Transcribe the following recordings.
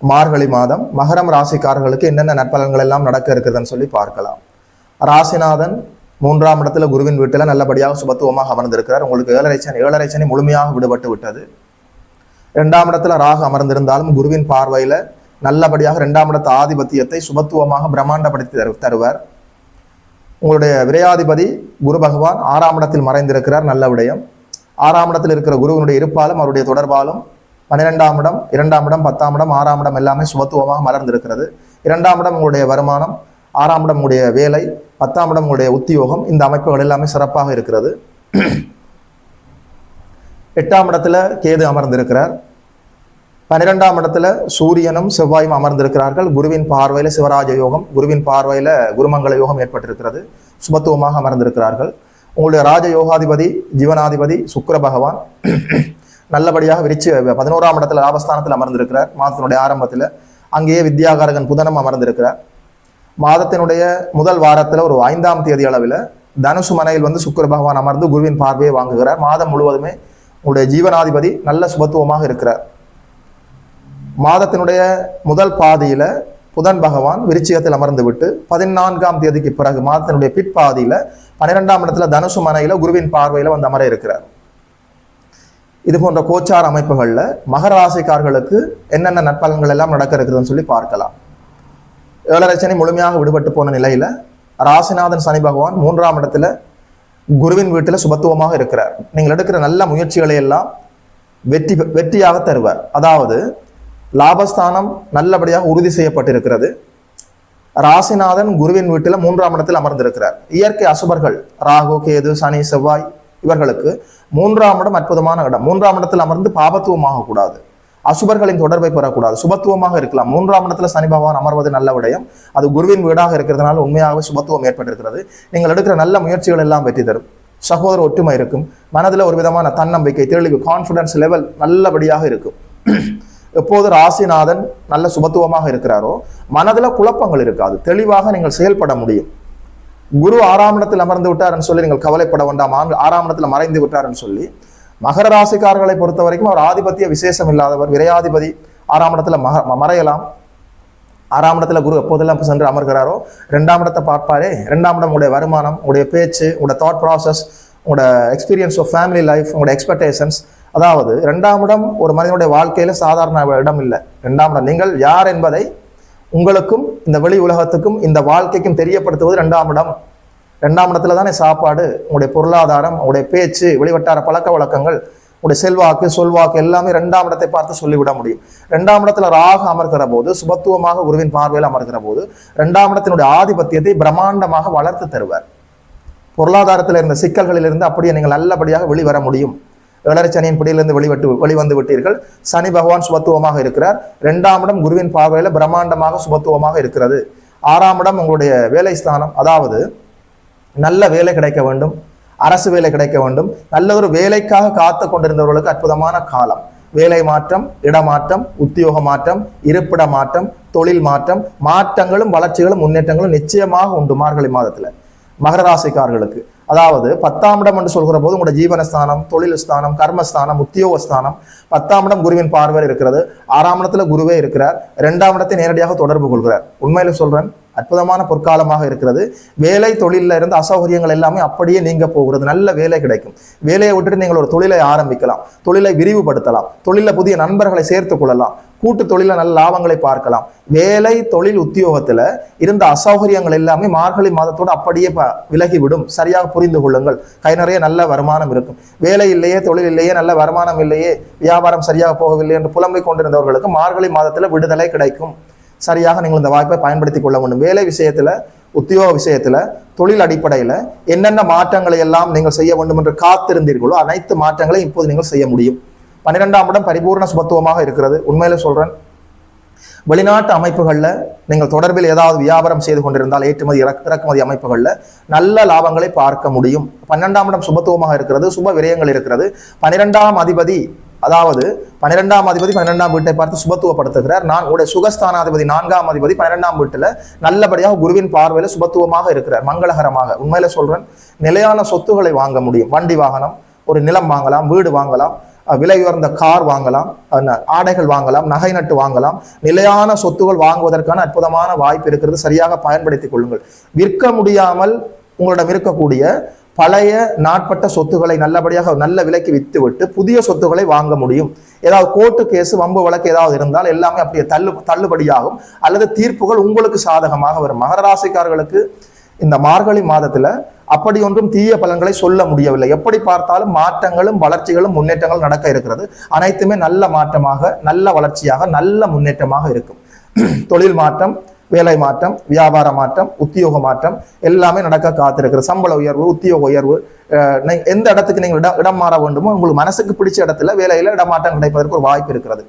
மார்கழி மாதம் மகரம் ராசிக்காரர்களுக்கு என்னென்ன நற்பலன்கள் எல்லாம் நடக்க இருக்குதுன்னு சொல்லி பார்க்கலாம். ராசிநாதன் மூன்றாம் இடத்துல குருவின் வீட்டில் நல்லபடியாக சுபத்துவமாக அமர்ந்திருக்கிறார். உங்களுக்கு ஏழரை சனி ஏழரை சனி முழுமையாக விடுபட்டு விட்டது. இரண்டாம் இடத்துல ராகு அமர்ந்திருந்தாலும் குருவின் பார்வையில் நல்லபடியாக இரண்டாம் இடத்து ஆதிபத்தியத்தை சுபத்துவமாக பிரம்மாண்டப்படுத்தி தரு தருவார். உங்களுடைய விரையாதிபதி குரு பகவான் ஆறாம் இடத்தில் மறைந்திருக்கிறார். நல்ல விடயம். ஆறாம் இடத்தில் இருக்கிற குருவினுடைய இருப்பாலும் அவருடைய தொடர்பாலும் பன்னிரெண்டாம் இடம் இரண்டாம் இடம் பத்தாம் இடம் ஆறாம் இடம் எல்லாமே சுபத்துவமாக மலர்ந்திருக்கிறது. இரண்டாம் இடம் உங்களுடைய வருமானம் ஆறாம் இடம் உங்களுடைய வேலை பத்தாம் இடம் உங்களுடைய உத்தியோகம் இந்த அமைப்புகள் எல்லாமே சிறப்பாக இருக்கிறது. எட்டாம் இடத்துல கேது அமர்ந்திருக்கிறார். பன்னிரெண்டாம் இடத்துல சூரியனும் செவ்வாயும் அமர்ந்திருக்கிறார்கள். குருவின் பார்வையில் சிவராஜ யோகம் குருவின் பார்வையில் குருமங்கள யோகம் ஏற்பட்டிருக்கிறது. சுபத்துவமாக அமர்ந்திருக்கிறார்கள். உங்களுடைய ராஜ யோகாதிபதி ஜீவனாதிபதி சுக்கர பகவான். நல்லபடியாக விரிச்சு பதினோராம் இடத்துல லாபஸ்தானத்தில் அமர்ந்திருக்கிறார். மாதத்தினுடைய ஆரம்பத்தில் அங்கேயே வித்யாகாரகன் புதனம் அமர்ந்திருக்கிறார். மாதத்தினுடைய முதல் வாரத்தில் ஒரு ஐந்தாம் தேதி அளவில் தனுசு மனையில் வந்து சுக்கிர பகவான் அமர்ந்து குருவின் பார்வையை வாங்குகிறார். மாதம் முழுவதுமே உங்களுடைய ஜீவனாதிபதி நல்ல சுபத்துவமாக இருக்கிறார். மாதத்தினுடைய முதல் பாதியில் புதன் பகவான் விருச்சிகத்தில் அமர்ந்து விட்டு பதினான்காம் தேதிக்கு பிறகு மாதத்தினுடைய பிற்பாதியில் பன்னிரெண்டாம் இடத்துல தனுசு மனையில் குருவின் பார்வையில் வந்து அமர இருக்கிறார். இது போன்ற கோச்சார அமைப்புகளில் மகர ராசிக்காரர்களுக்கு என்னென்ன நற்பலன்கள் எல்லாம் நடக்க இருக்குதுன்னு சொல்லி பார்க்கலாம். ஏழரச்சனை முழுமையாக விடுபட்டு போன நிலையில் ராசிநாதன் சனி பகவான் மூன்றாம் இடத்துல குருவின் வீட்டில் சுபத்துவமாக இருக்கிறார். நீங்கள் எடுக்கிற நல்ல முயற்சிகளை எல்லாம் வெற்றி வெற்றியாக தருவார். அதாவது லாபஸ்தானம் நல்லபடியாக உறுதி செய்யப்பட்டிருக்கிறது. ராசிநாதன் குருவின் வீட்டில் மூன்றாம் இடத்தில் அமர்ந்திருக்கிறார். இயற்கை அசுபர்கள் ராகு கேது சனி செவ்வாய் இவர்களுக்கு மூன்றாம் இடம் அற்புதமான இடம். மூன்றாம் இடத்தில் அமர்ந்து பாபத்துவமாக கூடாது அசுபர்களின் தொடர்பை பெறக்கூடாது. சுபத்துவமாக இருக்கலாம். மூன்றாம் இடத்துல சனி பகவான் அமர்வது நல்ல விடயம். அது குருவின் வீடாக இருக்கிறதுனால உண்மையாகவே சுபத்துவம் ஏற்பட்டிருக்கிறது. நீங்கள் எடுக்கிற நல்ல முயற்சிகள் எல்லாம் வெற்றி தரும். சகோதர ஒற்றுமை இருக்கும். மனதில் ஒரு விதமான தன்னம்பிக்கை தெளிவு கான்ஃபிடன்ஸ் லெவல் நல்லபடியாக இருக்கும். எப்போது ராசிநாதன் நல்ல சுபத்துவமாக இருக்கிறாரோ மனதில் குழப்பங்கள் இருக்காது. தெளிவாக நீங்கள் செயல்பட முடியும். குரு ஆறாம் இடத்தில் அமர்ந்து விட்டார்னு சொல்லி நீங்கள் கவலைப்பட வேண்டாம். ஆண்- ஆறாம் இடத்துல மறைந்து விட்டார்னு சொல்லி மகர ராசிக்காரர்களை பொறுத்த வரைக்கும் அவர் ஆதிபத்திய விசேஷம் இல்லாதவர் விரையாதிபதி. ஆறாம் இடத்துல மக ம- மறையலாம். ஆறாம் இடத்துல குரு எப்போதெல்லாம் சென்று அமர்கிறாரோ ரெண்டாம் இடத்தை பார்ப்பாரே. ரெண்டாம் இடம் உங்களுடைய வருமானம் உங்களுடைய பேச்சு உங்களுடைய தாட் ப்ராசஸ் உங்களோட எக்ஸ்பீரியன்ஸ் ஆஃப் ஃபேமிலி லைஃப் உங்களோட எக்ஸ்பெக்டேஷன்ஸ் அதாவது ரெண்டாம் இடம் ஒரு மனிதனுடைய வாழ்க்கையில் சாதாரண இடம் இல்லை. ரெண்டாம் இடம் நீங்கள் யார் என்பதை உங்களுக்கும் இந்த வெளி உலகத்துக்கும் இந்த வாழ்க்கைக்கும் தெரியப்படுத்துவது ரெண்டாம் இடம். ரெண்டாம் இடத்துல தானே சாப்பாடு உங்களுடைய பொருளாதாரம் உங்களுடைய பேச்சு வெளிவட்டார பழக்க வழக்கங்கள் உங்களுடைய செல்வாக்கு சொல்வாக்கு எல்லாமே ரெண்டாம் இடத்தை பார்த்து சொல்லிவிட முடியும். ரெண்டாம் இடத்துல ராக அமர்கிற போது சுபத்துவமாக குருவின் பார்வையில் அமர்கிற போது ரெண்டாம் இடத்தினுடைய ஆதிபத்தியத்தை பிரம்மாண்டமாக வளர்த்து தருவார். பொருளாதாரத்தில் இருந்த சிக்கல்களிலிருந்து அப்படியே நீங்கள் நல்லபடியாக வெளிவர முடியும். ஏழரை பிடியிலிருந்து வெளிவட்டு வெளிவந்து விட்டீர்கள் சனி பகவான் சுபத்துவமாக இருக்கிறார். ரெண்டாம் இடம் குருவின் பார்வையில் பிரம்மாண்டமாக சுபத்துவமாக இருக்கிறது. ஆறாம் இடம் உங்களுடைய வேலை ஸ்தானம். அதாவது நல்ல வேலை கிடைக்க வேண்டும். அரசு வேலை கிடைக்க வேண்டும். நல்ல ஒரு வேலைக்காக காத்து கொண்டிருந்தவர்களுக்கு அற்புதமான காலம். வேலை மாற்றம் இடமாற்றம் உத்தியோக மாற்றம் இருப்பிட மாற்றம் தொழில் மாற்றம் மாற்றங்களும் வளர்ச்சிகளும் முன்னேற்றங்களும் நிச்சயமாக உண்டு மார்கழி மாதத்தில். மகர ராசிக்காரர்களுக்கு. அதாவது பத்தாம் இடம் என்று சொல்கிற போது உங்களோட ஜீவனஸ்தானம் தொழில் ஸ்தானம் கர்மஸ்தானம் உத்தியோகஸ்தானம் பத்தாம் இடம் குருவின் பார்வையில் இருக்கிறது. ஆறாம் இடத்துல குருவே இருக்கிறார். இரண்டாம் இடத்தை நேரடியாக தொடர்பு கொள்கிறார். உண்மையில சொல்றேன் அற்புதமான பொற்காலமாக இருக்கிறது. வேலை தொழிலில் இருந்து அசௌகரியங்கள் எல்லாமே அப்படியே நீங்க போகிறது. நல்ல வேலை கிடைக்கும். வேலையை விட்டுட்டு நீங்கள் ஒரு தொழிலை ஆரம்பிக்கலாம். தொழிலை விரிவுபடுத்தலாம். தொழிலில் புதிய நண்பர்களை சேர்த்துக் கொள்ளலாம். கூட்டு தொழில நல்ல லாபங்களை பார்க்கலாம். வேலை தொழில் உத்தியோகத்துல இருந்த அசௌகரியங்கள் எல்லாமே மார்கழி மாதத்தோடு அப்படியே ப- விலகிவிடும். சரியாக புரிந்து கொள்ளுங்கள். கை நிறைய நல்ல வருமானம் இருக்கும். வேலை இல்லையே தொழில் இல்லையே நல்ல வருமானம் இல்லையே வியாபாரம் சரியாக போகவில்லை என்று புலம்பிக் கொண்டிருந்தவர்களுக்கு மார்கழி மாதத்துல விடுதலை கிடைக்கும். சரியாக நீங்கள் இந்த வாய்ப்பை பயன்படுத்தி கொள்ள வேண்டும். வேலை விஷயத்தில் உத்தியோக விஷயத்தில் தொழில் அடிப்படையில் என்னென்ன மாற்றங்களை எல்லாம் நீங்கள் செய்ய வேண்டும் என்று காத்திருந்தீர்களோ அனைத்து மாற்றங்களையும் இப்போது நீங்கள் செய்ய முடியும். பன்னிரெண்டாம் இடம் பரிபூர்ண சுபத்துவமாக இருக்கிறது. உண்மையில சொல்றேன். வெளிநாட்டு அமைப்புகளில் நீங்கள் தொடர்பில் ஏதாவது வியாபாரம் செய்து கொண்டிருந்தால் ஏற்றுமதி இறக்- இறக்குமதி அமைப்புகளில் நல்ல லாபங்களை பார்க்க முடியும். பன்னெண்டாம் இடம் சுபத்துவமாக இருக்கிறது. சுப விரயங்கள் இருக்கிறது. பன்னிரெண்டாம் அதிபதி அதாவது பன்னிரெண்டாம் அதிபதி பன்னிரெண்டாம் வீட்டை பார்த்து சுபத்துவப்படுத்துகிறார். நான் உடைய சுகஸ்தானாதிபதி நான்காம் அதிபதி பன்னிரெண்டாம் வீட்டில் நல்லபடியாக குருவின் பார்வையில் சுபத்துவமாக இருக்கிறார். மங்களகரமாக. உண்மையில சொல்றேன் நிலையான சொத்துக்களை வாங்க முடியும். வண்டி வாகனம் ஒரு நிலம் வாங்கலாம் வீடு வாங்கலாம் விலை உயர்ந்த கார் வாங்கலாம் ஆடைகள் வாங்கலாம் நகை நட்டு வாங்கலாம். நிலையான சொத்துகள் வாங்குவதற்கான அற்புதமான வாய்ப்பு இருக்கிறது. சரியாக பயன்படுத்திக் கொள்ளுங்கள். விற்க முடியாமல் உங்களிடம் இருக்கக்கூடிய பழைய நாட்பட்ட சொத்துக்களை நல்லபடியாக நல்ல விலைக்கு வித்து விட்டு புதிய சொத்துக்களை வாங்க முடியும். ஏதாவது கோர்ட்டு கேஸ் வம்பு வழக்கு ஏதாவது இருந்தால் எல்லாமே அப்படியே தள்ளு தள்ளுபடியாகும். அல்லது தீர்ப்புகள் உங்களுக்கு சாதகமாக வரும். மகர ராசிக்காரர்களுக்கு இந்த மார்கழி மாதத்துல அப்படி ஒன்றும் தீய பலன்களை சொல்ல முடியவில்லை. எப்படி பார்த்தாலும் மாற்றங்களும் வளர்ச்சிகளும் முன்னேற்றங்களும் நடக்க இருக்கிறது. அனைத்துமே நல்ல மாற்றமாக நல்ல வளர்ச்சியாக நல்ல முன்னேற்றமாக இருக்கும். தொழில் மாற்றம் வேலை மாற்றம் வியாபார மாற்றம் உத்தியோக மாற்றம் எல்லாமே நடக்க காத்திருக்கிற சம்பள உயர்வு உத்தியோக உயர்வு எந்த இடத்துக்கு நீங்கள் இடம் இடம் மாற வேண்டுமோ உங்களுக்கு மனசுக்கு பிடிச்ச இடத்துல வேலையில் இடமாற்றம் கிடைப்பதற்கு ஒரு வாய்ப்பு இருக்கிறது.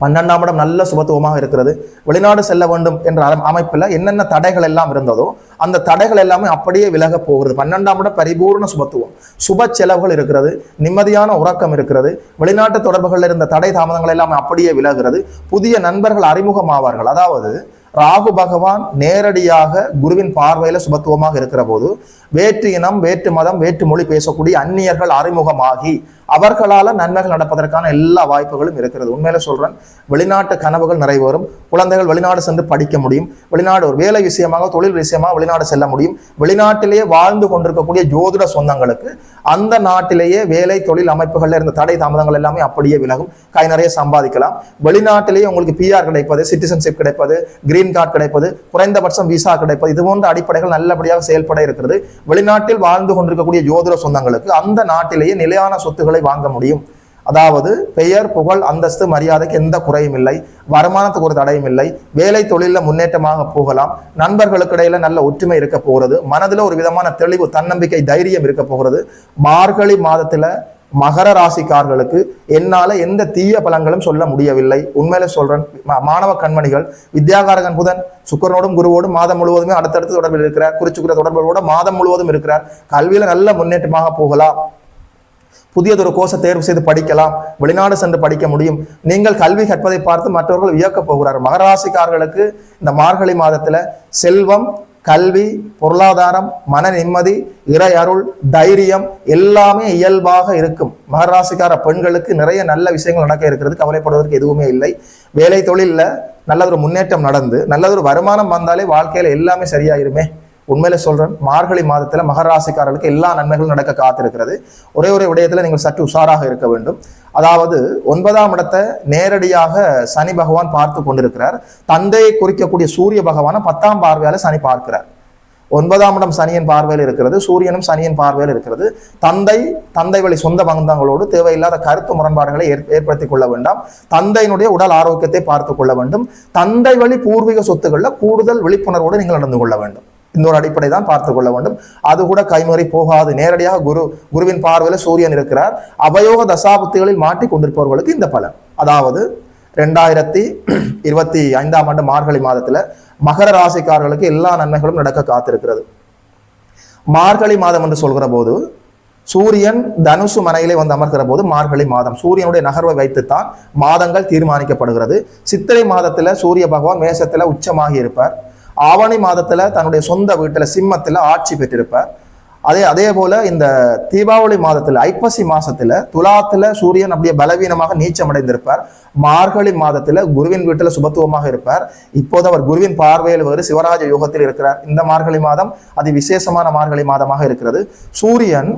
பன்னெண்டாம் இடம் நல்ல சுபத்துவமாக இருக்கிறது. வெளிநாடு செல்ல வேண்டும் என்ற அமைப்பில் என்னென்ன தடைகள் எல்லாம் இருந்ததோ அந்த தடைகள் எல்லாமே அப்படியே விலக போகிறது. பன்னெண்டாம் இடம் பரிபூர்ண சுபத்துவம். சுப செலவுகள் இருக்கிறது நிம்மதியான உறக்கம் இருக்கிறது வெளிநாட்டு தொடர்புகளில் இருந்த தடை தாமதங்கள் எல்லாம் அப்படியே விலகிறது. புதிய நண்பர்கள் அறிமுகமாவார்கள். அதாவது ராகு பகவான் நேரடியாக குருவின் பார்வையில் சுபத்துவமாக இருக்கிற போது வேற்று இனம் வேற்று மதம் வேற்று மொழி பேசக்கூடிய அந்நியர்கள் அறிமுகமாகி அவர்களால் நன்மைகள் நடப்பதற்கான எல்லா வாய்ப்புகளும் இருக்கிறது. உண்மையில சொல்றேன் வெளிநாட்டு கனவுகள் நிறைவேறும் குழந்தைகள் வெளிநாடு சென்று படிக்க முடியும் வெளிநாடு ஒரு வேலை விஷயமாக தொழில் விஷயமாக வெளிநாடு செல்ல முடியும் வெளிநாட்டிலேயே வாழ்ந்து கொண்டிருக்கக்கூடிய ஜோதிட சொந்தங்களுக்கு அந்த நாட்டிலேயே வேலை தொழில் அமைப்புகளில் இருந்த தடை தாமதங்கள் எல்லாமே அப்படியே விலகும். கை நிறைய சம்பாதிக்கலாம். வெளிநாட்டிலேயே உங்களுக்கு பிஆர் கிடைப்பது சிட்டிசன்ஷிப் கிடைப்பது கிரீன் கார்டு கிடைப்பது குறைந்தபட்சம் விசா கிடைப்பது இது போன்ற அடிப்படைகள் நல்லபடியாக செயல்பட இருக்கிறது. வெளிநாட்டில் வாழ்ந்து கொண்டிருக்கக்கூடிய ஜோதிட சொந்தங்களுக்கு அந்த நாட்டிலேயே நிலையான சொத்துக்களை வாங்க முடியும். அதாவது பெயர் புகழ் அந்தஸ்து மரியாதைக்கு எந்த குறையும் இல்லை. வருமானத்துக்கு ஒரு தடையும் இல்லை. வேலை தொழிலில் முன்னேற்றமாக போகலாம். நண்பர்களுக்கு இடையில நல்ல ஒற்றுமை இருக்க போகிறது. மனதில் ஒரு விதமான தெளிவு தன்னம்பிக்கை தைரியம் இருக்க போகிறது. மார்கழி மாதத்தில் மகர ராசிக்காரர்களுக்கு என்னால எந்த தீய பலன்களும் சொல்ல முடியவில்லை. உண்மையில சொல்றேன் மா- மாணவ கண்மணிகள் வித்யாகாரகன் புதன் சுக்கரனோடும் குருவோடும் மாதம் முழுவதுமே அடுத்தடுத்து தொடர்பில் இருக்கிறார். குறிச்சுக்கிற தொடர்புகளோட மாதம் முழுவதும் இருக்கிறார். கல்வியில நல்ல முன்னேற்றமாக போகலாம். புதியதொரு கோர்ஸை தேர்வு செய்து படிக்கலாம். வெளிநாடு சென்று படிக்க முடியும். நீங்கள் கல்வி கற்பதை பார்த்து மற்றவர்கள் வியக்கப் போகிறார் மகராசிக்காரர்களுக்கு இந்த மார்கழி மாதத்துல செல்வம் கல்வி பொருளாதாரம் மன நிம்மதி இறை அருள் தைரியம் எல்லாமே இயல்பாக இருக்கும். மகராசிக்கார பெண்களுக்கு நிறைய நல்ல விஷயங்கள் நடக்க இருக்கிறது. கவலைப்படுவதற்கு எதுவுமே இல்லை. வேலை தொழிலில் நல்லதொரு முன்னேற்றம் நடந்து நல்லதொரு வருமானம் வந்தாலே வாழ்க்கையில் எல்லாமே சரியாயிருமே. உண்மையில சொல்றேன் மார்கழி மாதத்துல மகராசிக்காரர்களுக்கு எல்லா நன்மைகளும் நடக்க காத்திருக்கிறது. ஒரே ஒரு விடயத்துல நீங்கள் சற்று உஷாராக இருக்க வேண்டும். அதாவது ஒன்பதாம் இடத்தை நேரடியாக சனி பகவான் பார்த்து கொண்டிருக்கிறார். தந்தையை குறிக்கக்கூடிய சூரிய பகவானை பத்தாம் பார்வையால சனி பார்க்கிறார். ஒன்பதாம் இடம் சனியின் பார்வையில் இருக்கிறது சூரியனும் சனியின் பார்வையில் இருக்கிறது. தந்தை தந்தை வழி சொந்த பந்தங்களோடு தேவையில்லாத கருத்து முரண்பாடுகளை ஏற்- ஏற்படுத்திக் கொள்ள வேண்டாம். தந்தையினுடைய உடல் ஆரோக்கியத்தை பார்த்துக் கொள்ள வேண்டும். தந்தை வழி பூர்வீக சொத்துக்களில் கூடுதல் விழிப்புணர்வோடு நீங்கள் நடந்து கொள்ள வேண்டும். இந்த ஒரு அடிப்படை தான் பார்த்து கொள்ள வேண்டும். அது கூட கைமுறை போகாது. நேரடியாக குரு குருவின் பார்வையில் சூரியன் இருக்கிறார். அபயோக தசாபத்துகளில் மாட்டி கொண்டிருப்பவர்களுக்கு இந்த பலன். அதாவது ரெண்டாயிரத்தி இருபத்தி ஐந்தாம் ஆண்டு மார்கழி மாதத்துல மகர ராசிக்காரர்களுக்கு எல்லா நன்மைகளும் நடக்க காத்திருக்கிறது. மார்கழி மாதம் என்று சொல்கிற போது சூரியன் தனுசு மனையிலே வந்து அமர்கிற போது மார்கழி மாதம். சூரியனுடைய நகர்வை வைத்துத்தான் மாதங்கள் தீர்மானிக்கப்படுகிறது. சித்திரை மாதத்துல சூரிய பகவான் மேசத்துல உச்சமாகி இருப்பார். ஆவணி மாதத்தில் தன்னுடைய சொந்த வீட்டில் சிம்மத்தில் ஆட்சி பெற்றிருப்பார். அதே அதே போல இந்த தீபாவளி மாதத்தில் ஐப்பசி மாசத்துல துலாத்துல சூரியன் அப்படியே பலவீனமாக நீச்சம் அடைந்திருப்பார் மார்கழி மாதத்துல குருவின் வீட்டுல சுபத்துவமாக இருப்பார். இப்போது அவர் குருவின் பார்வையில் வேறு சிவராஜ யோகத்தில் இருக்கிறார். இந்த மார்கழி மாதம் அது விசேஷமான மார்கழி மாதமாக இருக்கிறது. சூரியன்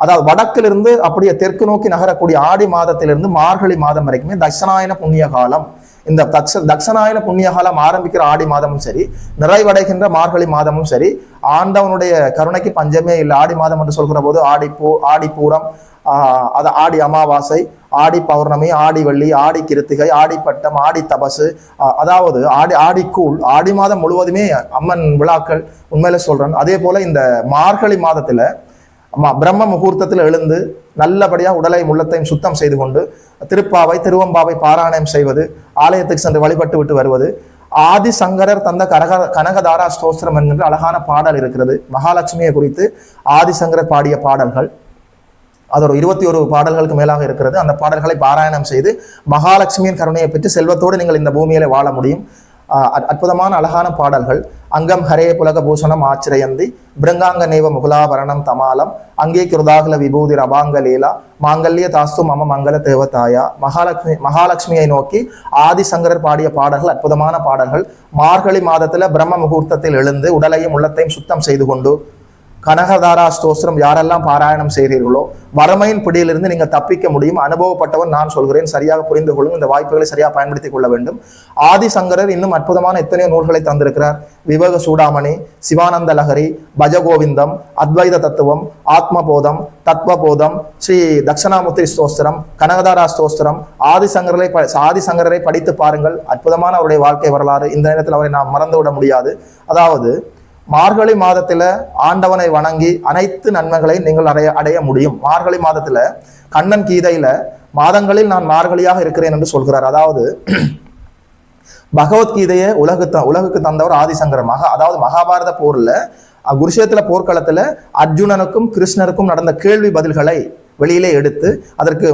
அதாவது வடக்கிலிருந்து அப்படியே தெற்கு நோக்கி நகரக்கூடிய ஆடி மாதத்திலிருந்து மார்கழி மாதம் வரைக்குமே தட்சணாயன புண்ணிய காலம். இந்த தக்ஷ தட்சணாயன புண்ணியகாலம் ஆரம்பிக்கிற ஆடி மாதமும் சரி நிறைவடைகின்ற மார்கழி மாதமும் சரி ஆண்டவனுடைய கருணைக்கு பஞ்சமே இல்லை. ஆடி மாதம் என்று சொல்கிற போது ஆடி பூ ஆடி பூரம் அது ஆடி அமாவாசை ஆடி பௌர்ணமி ஆடி வள்ளி ஆடி கிருத்திகை ஆடி பட்டம் ஆடி தபசு அதாவது ஆடி ஆடிக்கூழ் ஆடி மாதம் முழுவதுமே அம்மன் விழாக்கள் உண்மையில சொல்றேன். அதே போல இந்த மார்கழி மாதத்துல அம்மா பிரம்ம முகூர்த்தத்தில் எழுந்து நல்லபடியாக உடலையும் உள்ளத்தையும் சுத்தம் செய்து கொண்டு திருப்பாவை திருவம்பாவை பாராயணம் செய்வது ஆலயத்துக்கு சென்று வழிபட்டு விட்டு வருவது. ஆதி சங்கரர் தந்த கனக கனகதாரா ஸ்தோத்திரம் என்கின்ற அழகான பாடல் இருக்கிறது. மகாலட்சுமியை குறித்து ஆதிசங்கரர் பாடிய பாடல்கள். அது ஒரு இருபத்தி ஒரு பாடல்களுக்கு மேலாக இருக்கிறது. அந்த பாடல்களை பாராயணம் செய்து மகாலட்சுமியின் கருணையை பெற்று செல்வத்தோடு நீங்கள் இந்த பூமியில வாழ முடியும். அற்புதமான அழகான பாடல்கள். அங்கம் ஹரே புலக பூஷணம் ஆச்சிரயந்தி பிருங்காங்க நேவ முகுலாபரணம் தமாலம் அங்கே கிருதாகல விபூதி ரபாங்க லீலா மாங்கல்ய தாஸ்து மம மங்கள தேவதாயா மகாலட்சுமி மகாலட்சுமியை நோக்கி ஆதிசங்கரர் பாடிய பாடல்கள் அற்புதமான பாடல்கள் மார்கழி மாதத்துல பிரம்ம முகூர்த்தத்தில் எழுந்து உடலையும் உள்ளத்தையும் சுத்தம் செய்து கொண்டு கனகதாரா ஸ்தோஸ்திரம் யாரெல்லாம் பாராயணம் செய்கிறீர்களோ வறுமையின் பிடியிலிருந்து நீங்கள் தப்பிக்க முடியும். அனுபவப்பட்டவன் நான் சொல்கிறேன். சரியாக புரிந்து கொள்ளும் இந்த வாய்ப்புகளை சரியாக பயன்படுத்திக் கொள்ள வேண்டும். ஆதிசங்கரர் இன்னும் அற்புதமான எத்தனையோ நூல்களை தந்திருக்கிறார். விவேக சூடாமணி சிவானந்த லஹரி பஜகோவிந்தம் அத்வைத தத்துவம் ஆத்மபோதம் தத்வபோதம் ஸ்ரீ தட்சணாமுத்திரி ஸ்தோஸ்திரம் கனகதாரா ஸ்தோஸ்திரம் ஆதிசங்கரரை ப- ஆதிசங்கரரை படித்து பாருங்கள். அற்புதமான அவருடைய வாழ்க்கை வரலாறு. இந்த நேரத்தில் அவரை நாம் மறந்துவிட முடியாது. அதாவது மார்கழி மாதத்தில் ஆண்டவனை வணங்கி அனைத்து நன்மைகளையும் நீங்கள் அடைய அடைய முடியும். மார்கழி மாதத்தில் கண்ணன் கீதையில் மாதங்களில் நான் மார்கழியாக இருக்கிறேன் என்று சொல்கிறார். அதாவது பகவத்கீதையை உலகு த உலகுக்கு தந்தவர் ஆதிசங்கரர் மகா அதாவது மகாபாரத போரில் அஹ், குருஷேத்திர அர்ஜுனனுக்கும் கிருஷ்ணருக்கும் நடந்த கேள்வி பதில்களை வெளியிலே எடுத்து அதற்கு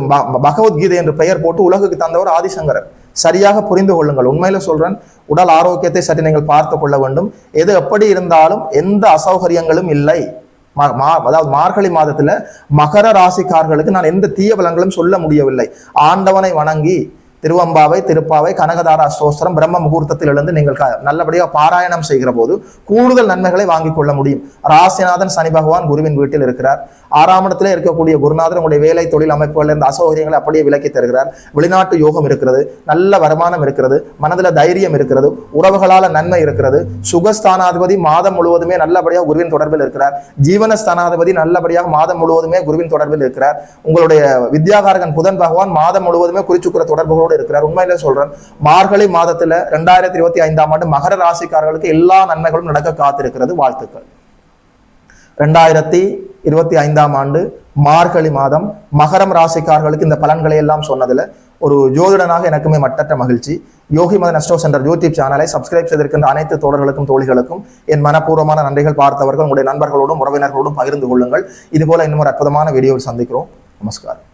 பகவத்கீதை என்று பெயர் போட்டு உலகுக்கு தந்தவர் ஆதிசங்கரர். சரியாக புரிந்து கொள்ளுங்கள். உண்மையில சொல்றேன் உடல் ஆரோக்கியத்தை சற்று நீங்கள் பார்த்து கொள்ள வேண்டும். எது எப்படி இருந்தாலும் எந்த அசௌகரியங்களும் இல்லை. மா- அதாவது மார்கழி மாதத்துல மகர ராசிக்காரர்களுக்கு நான் எந்த தீய பலன்களும் சொல்ல முடியவில்லை. ஆண்டவனை வணங்கி திருவம்பாவை திருப்பாவை கனகதாரா ஸ்தோத்திரம் பிரம்ம முகூர்த்தத்தில் எழுந்து நீங்கள் க- நல்லபடியாக பாராயணம் செய்கிற போது கூடுதல் நன்மைகளை வாங்கிக் கொள்ள முடியும். ராசிநாதன் சனி பகவான் குருவின் வீட்டில் இருக்கிறார். ஆறாம் இடத்துல இருக்கக்கூடிய குருநாதர் உங்களுடைய வேலை தொழில் அமைப்புகள் இருந்த அசௌகரியங்களை அப்படியே விலக்கி தருகிறார். வெளிநாட்டு யோகம் இருக்கிறது நல்ல வருமானம் இருக்கிறது மனதில் தைரியம் இருக்கிறது உறவுகளால் நன்மை இருக்கிறது. சுகஸ்தானாதிபதி மாதம் முழுவதுமே நல்லபடியாக குருவின் தொடர்பில் இருக்கிறார். ஜீவனஸ்தானாதிபதி நல்லபடியாக மாதம் முழுவதுமே குருவின் தொடர்பில் இருக்கிறார். உங்களுடைய வித்யாகாரகன் புதன் பகவான் மாதம் முழுவதுமே குறிச்சுக்கிற தொடர்புகளோடு இருக்கிறார். உண்மையில சொல்றேன் மார்கழி மாதத்துல ரெண்டாயிரத்தி இருபத்தி ஐந்தாம் ஆண்டு மகர ராசிக்காரர்களுக்கு எல்லா நன்மைகளும் நடக்க காத்திருக்கிறது. வாழ்த்துக்கள். ரெண்டாயிரத்தி இருபத்தி ஐந்தாம் ஆண்டு மார்கழி மாதம் மகரம் ராசிக்காரர்களுக்கு இந்த பலன்களை எல்லாம் சொன்னதுல ஒரு ஜோதிடனாக எனக்குமே மட்டற்ற மகிழ்ச்சி. யோகி மத நஸ்டோ சென்டர் யூடியூப் சேனலை சப்ஸ்கிரைப் செய்திருக்கின்ற அனைத்து தோழர்களுக்கும் தோழிகளுக்கும் என் மனப்பூர்வமான நன்றிகள் பார்த்தவர்கள் உங்களுடைய நண்பர்களோடும் உறவினர்களோடும் பகிர்ந்து கொள்ளுங்கள். இதுபோல இன்னும் ஒரு அற்புதமான வீடியோவில் சந்திக்கிறோம். நமஸ்காரம்.